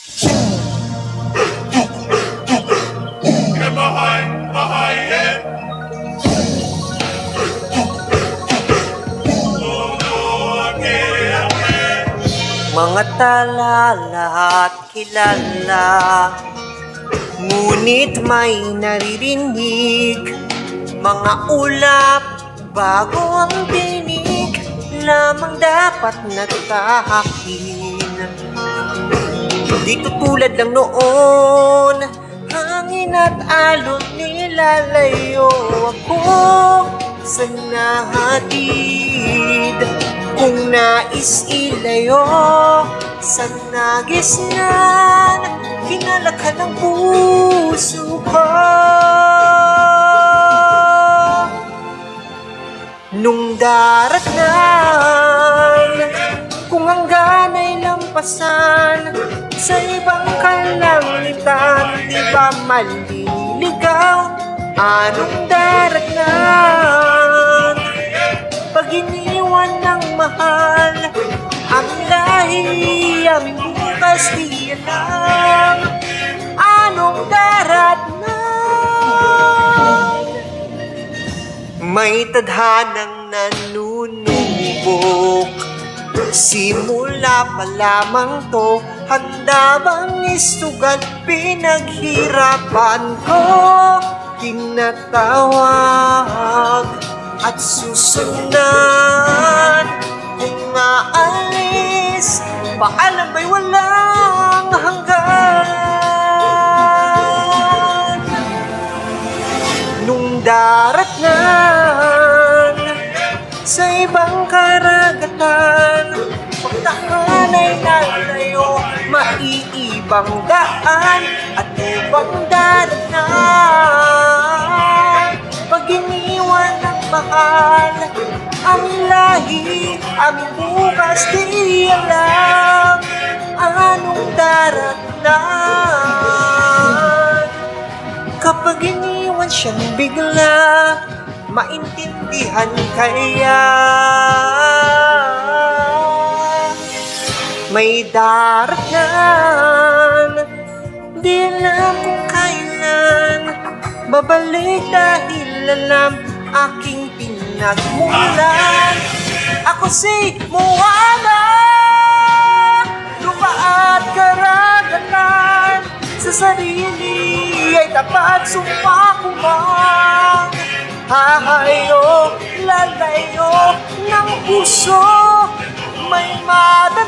Mga talala at kilala. Ngunit may naririnig. Mga ulap bago ang dinig Lamang dapat nagtahakik Di tulad lang noon. Hangin at alon nilalayo ako sa nahatid. Kung nais ilayo sa nagisnan Kinalakhan ng puso ko. Nung daratnan Kung hanggan ay lampasan Sa ibang kalangitan Di ba maliligaw? Anong daratnan Pag iniwan ng mahal Ang lahi Aming bukas di alam Anong daratnan may tadhanang nanunubok. Simula pa lamang to Handa bang isugal Pinaghirapan ko? Tinatawag At susundan. Kung aalis Paalam ba'y walang hanggan? Nung daratnan Sa ibang karagatan Pagtahan ay nalayo Maiibang daan At ibang daratnan Pag iniwan ng mahal Ang lahi Aming bukas di alam Anong daratnan Kapag iniwan siyang bigla Maintindihan kaya May daratnan Di alam kung kailan. Babalik dahil alam Aking pinagmulan. Ako si Moana Lupa at karagatan Sa sarili ay tapat sumpa ko mang Hahayo, lalayo ng puso May mat